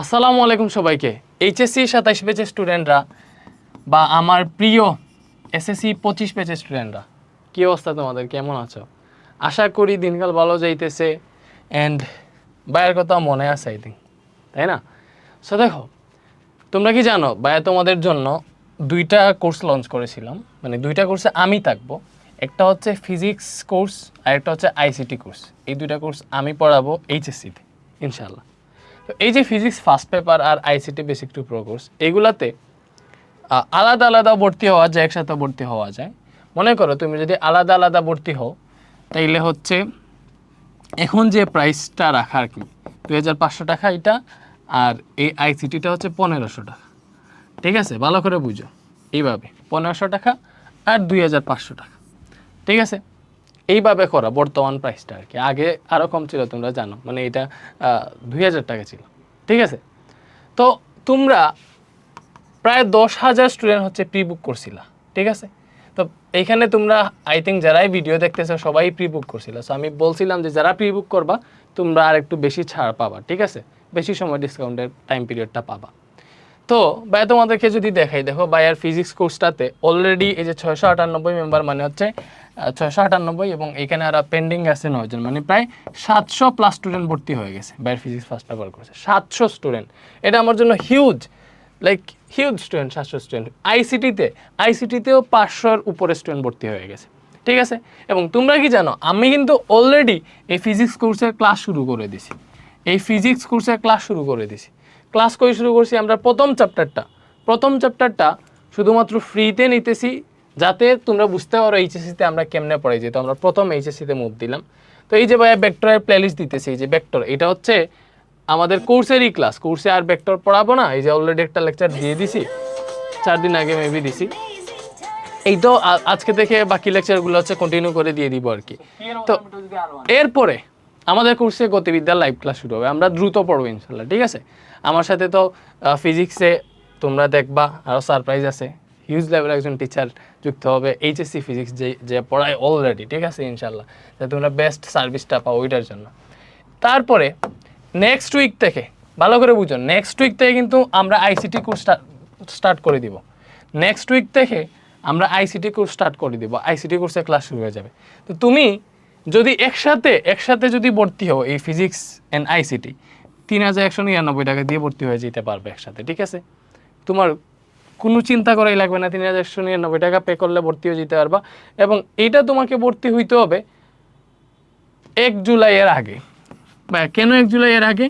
আসসালামু আলাইকুম সবাইকে। এইচএসসি সাতাইশ পেজের স্টুডেন্টরা বা আমার প্রিয় এসএসসি পঁচিশ পেজের স্টুডেন্টরা, কী অবস্থা তোমাদের? কেমন আছো? আশা করি দিনকাল ভালো যাইতেছে অ্যান্ড ভাইয়ের কথা মনে আছে আই থিঙ্ক তাই না? সো দেখো, তোমরা কি জানো, ভাইয়া তোমাদের জন্য দুইটা কোর্স লঞ্চ করেছিলাম। মানে দুইটা কোর্সে আমি থাকব, একটা হচ্ছে ফিজিক্স কোর্স আর একটা হচ্ছে আইসিটি কোর্স এই দুইটা কোর্স আমি পড়াবো এইচএসসিতে ইনশাল্লাহ তো এই যে physics first paper R ICT basic to pro course এগুলাতে আলাদা আলাদা ভর্তি হওয়া যায়, একসাথে ভর্তি হওয়া যায়। মনে করো তুমি যদি আলাদা আলাদা ভর্তি হও, তাইলে হচ্ছে এখন যে প্রাইসটা রাখা আর কি, দুই হাজার পাঁচশো টাকা এটা, আর এই আইসিটিটা হচ্ছে পনেরোশো টাকা। ঠিক আছে? ভালো করে বুঝো। এইভাবে, পনেরোশো টাকা আর দুই হাজার পাঁচশো টাকা। ঠিক আছে? এইভাবে করা বর্তমান প্রাইসটা আর কি। আগে আরও কম ছিল, তোমরা জানো। মানে এটা দুই হাজার টাকা ছিল। ঠিক আছে? তো তোমরা প্রায় দশ হাজার স্টুডেন্ট হচ্ছে প্রি বুক করছিলা। ঠিক আছে? তো এইখানে তোমরা আই থিঙ্ক যারাই ভিডিও দেখতেছো, সবাই প্রি বুক করছিল। সো আমি বলছিলাম যে যারা প্রি বুক করবা, তোমরা আর একটু বেশি ছাড় পাবা। ঠিক আছে? বেশি সময় ডিসকাউন্টের টাইম পিরিয়ডটা পাবা। তো ভাই তোমাদেরকে যদি দেখাই, দেখো বায়ার ফিজিক্স কোর্সটাতে অলরেডি এই যে ছয়শো আটানব্বই মেম্বার মানে হচ্ছে ছয়শো আটানব্বই এবং এখানে আর পেন্ডিং আছে নয়জন। মানে প্রায় সাতশো প্লাস স্টুডেন্ট ভর্তি হয়ে গেছে। বায়ার ফিজিক্স ফার্স্ট পেপার কোর্সে সাতশো স্টুডেন্ট এটা আমার জন্য হিউজ লাইক হিউজ স্টুডেন্ট সাতশো স্টুডেন্ট আইসিটিতে আইসিটিতেও পাঁচশোর উপরে স্টুডেন্ট ভর্তি হয়ে গেছে। ঠিক আছে? এবং তোমরা কি জানো, আমি কিন্তু অলরেডি এই ফিজিক্স কোর্সের ক্লাস শুরু করে দিছি। এই ফিজিক্স কোর্সের ক্লাস শুরু করে দিছি। ক্লাস করে শুরু করছি? আমরা প্রথম চ্যাপ্টারটা প্রথম চ্যাপ্টারটা শুধুমাত্র ফ্রিতে নিতেছি। যাতে তোমরা বুঝতে পারো এইচএসসিতে আমরা কেমনে পড়াই, যেহেতু আমরা প্রথম এইচএসসিতে মুভ দিলাম। তো এই যে ভাইয়া ভেক্টরের প্লেলিস্ট দিতেছি, এই যে ভেক্টর এটা হচ্ছে আমাদের কোর্সেরই ক্লাস কোর্সে আর ভেক্টর পড়াবো না, এই যে অলরেডি একটা লেকচার দিয়ে দিছি, চার দিন আগে মেবি দিছি। এই তো আজকে থেকে বাকি লেকচারগুলো হচ্ছে কন্টিনিউ করে দিয়ে দিব আর কি। তো এরপরে আমাদের কোর্সে গতিবিদ্যার লাইভ ক্লাস শুরু হবে। আমরা দ্রুত পড়ব ইনশাল্লাহ ঠিক আছে? আমার সাথে তো ফিজিক্সে তোমরা দেখবা আরও সারপ্রাইজ আছে। হিউজ লেভেল একজন টিচার যুক্ত হবে এইচএসসি ফিজিক্স যে যে পড়ায় অলরেডি ঠিক আছে ইনশাল্লাহ যে তোমরা বেস্ট সার্ভিসটা পাও ওইটার জন্য। তারপরে নেক্সট উইক থেকে, ভালো করে বুঝো নেক্সট উইক থেকে কিন্তু আমরা আইসিটি কোর্স স্টার্ট করে দিব। নেক্সট উইক থেকে আমরা আইসিটি কোর্স স্টার্ট করে দিব আইসিটি কোর্সে ক্লাস শুরু হয়ে যাবে। তো তুমি যদি একসাথে একসাথে যদি ভর্তি হও এই ফিজিক্স অ্যান্ড আইসিটি তিন হাজার একশো নিরানব্বই টাকা দিয়ে ভর্তি হয়ে যেতে পারবে একসাথে, ঠিক আছে? তোমার কোনো চিন্তা করাই লাগবে না, তিন হাজার একশো নিরানব্বই টাকা পে করলে ভর্তি হয়ে যেতে পারবা। এবং এইটা তোমাকে ভর্তি হইতে হবে এক জুলাইয়ের আগে। বা কেন এক জুলাইয়ের আগে?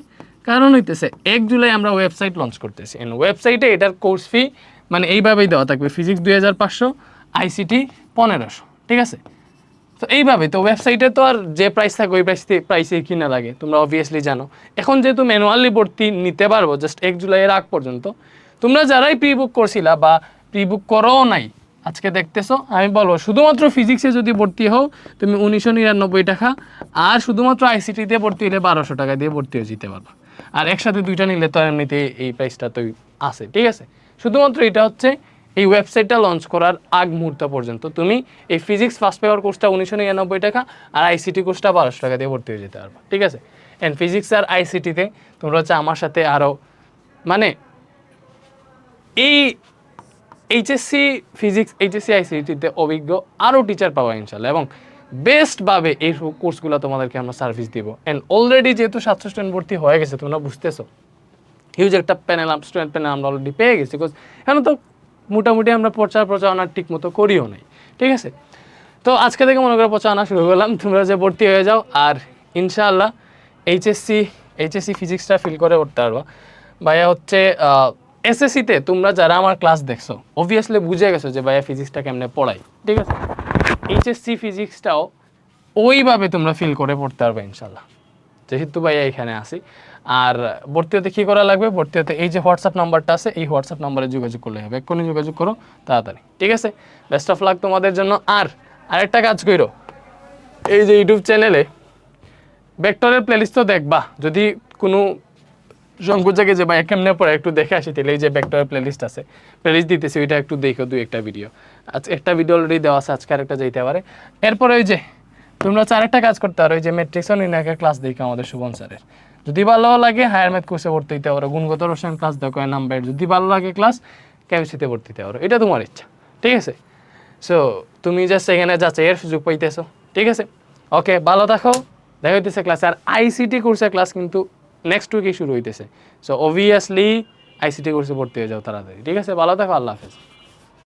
কারণ হইতেছে, এক জুলাই আমরা ওয়েবসাইট লঞ্চ করতেছি। ওয়েবসাইটে এটার কোর্স ফি মানে এইভাবেই দেওয়া থাকবে ফিজিক্স দুই হাজার পাঁচশো আইসিটি পনেরোশো, ঠিক আছে? তো এইভাবে, তো ওয়েবসাইটে তো আর যে প্রাইস থাকে, ওই প্রাইস প্রাইসেই কিনা লাগে, তোমরা অবভিয়াসলি জানো। এখন যেহেতু ম্যানুয়ালি ভর্তি নিতে পারব জাস্ট এক জুলাইয়ের আগ পর্যন্ত তোমরা যারাই প্রি বুক করছিলা বা প্রি বুক করোও নাই, আজকে দেখতেছো, আমি বলব, শুধুমাত্র ফিজিক্সে যদি ভর্তি হও, তুমি উনিশশো নিরানব্বই টাকা, আর শুধুমাত্র আইসিটিতে ভর্তি হলে বারোশো টাকা দিয়ে ভর্তি হয়ে যেতে পারবা। আর একসাথে দুইটা নিলে তো এমনিতে এই প্রাইসটা তো আছে, ঠিক আছে? শুধুমাত্র এটা হচ্ছে এই ওয়েবসাইটটা লঞ্চ করার আগ মুহূর্ত পর্যন্ত। তুমি এই ফিজিক্স ফার্স্ট পেপার কোর্সটা উনিশশো নিরানব্বই টাকা, আর আইসিটি কোর্সটা বারোশো টাকা দিয়ে ভর্তি হয়ে যেতে পারবা, ঠিক আছে? অ্যান্ড ফিজিক্স আর আইসিটিতে তোমরা হচ্ছে আমার সাথে আরও মানে এই এইচএসসি ফিজিক্স এইচএসসি আইসিটিতে অভিজ্ঞ আরও টিচার পাওয়া ইনশাল্লাহ এবং বেস্টভাবে এই কোর্সগুলো তোমাদেরকে আমরা সার্ভিস দিব। অ্যান্ড অলরেডি যেহেতু সাতশো স্টুডেন্ট ভর্তি হয়ে গেছে, তোমরা বুঝতেছো। হিউজ একটা প্যানেল স্টুডেন্ট প্যানেল আমরা অলরেডি পেয়ে গেছি বিকজ এখন তো মোটামুটি আমরা প্রচার প্রচারণা ঠিক মতো করিও নাই, ঠিক আছে? তো আজকে থেকে মনে করে প্রচারণা শুরু করলাম, তোমরা যে ভর্তি হয়ে যাও, আর ইনশাআল্লাহ এইচএসসি এইচএসসি ফিজিক্সটা ফিল করে উঠতে পারবা। ভাইয়া হচ্ছে এসএসসিতে তোমরা যারা আমার ক্লাস দেখছ অবভিয়াসলি বুঝে গেছো যে ভাইয়া ফিজিক্সটা কেমনে পড়াই, ঠিক আছে? এইচএসসি ফিজিক্সটাও ওইভাবে তোমরা ফিল করে পড়তে পারবে ইনশাল্লাহ যেহেতু ভাইয়া এখানে আসি আর ভর্তি হতে কী করা লাগবে? ভর্তি হতে এই যে হোয়াটসঅ্যাপ নাম্বারটা আছে, এই হোয়াটসঅ্যাপ নাম্বারে যোগাযোগ করলে হবে। এক্ষুনি যোগাযোগ করো, তাড়াতাড়ি, ঠিক আছে? বেস্ট অফ লাক তোমাদের জন্য। আর আরেকটা কাজ করো এই যে ইউটিউব চ্যানেলে ভেক্টরের প্লেলিস্ট তো দেখবা, যদি কোনো সংকোচ জাগে যে ভাই কেমনে পরে একটু দেখে আসি, তাহলে এই যে ভেক্টরের প্লেলিস্ট আছে। প্লেলিস্ট দিতেছি, ওইটা একটু দেখো, দুই একটা ভিডিও আজ একটা ভিডিও অলরেডি দেওয়া আছে, আজকে আরেকটা যেতে পারে। এরপরে ওই যে, তোমরা হচ্ছে আরেকটা কাজ করতে পারো, ওই যে মেট্রিক্স নির্ণায়কের ক্লাস দেখো আমাদের সুবন স্যারের। যদি ভালো লাগে হায়ার ম্যাথ কোর্সে ভর্তি হতে পারো, গুণগত রসায়ন ক্লাস দেখো নাম্বার যদি ভালো লাগে ক্লাস কেমিস্ট্রিতে ভর্তি হতে পারো, এটা তোমার ইচ্ছা, ঠিক আছে? সো তুমি জাস্ট এখানে যাচাইয়ের সুযোগ পাইতেছো, ঠিক আছে? ওকে ভালো থাকো, দেখা হইতেছে ক্লাস আর আইসিটি কোর্সের ক্লাস কিন্তু নেক্সট উইকে শুরু হইতেছে সো অবভিয়াসলি আইসিটি কোর্সে ভর্তি হয়ে যাও তাড়াতাড়ি। ঠিক আছে? ভালো থাকো, আল্লাহ হাফেজ।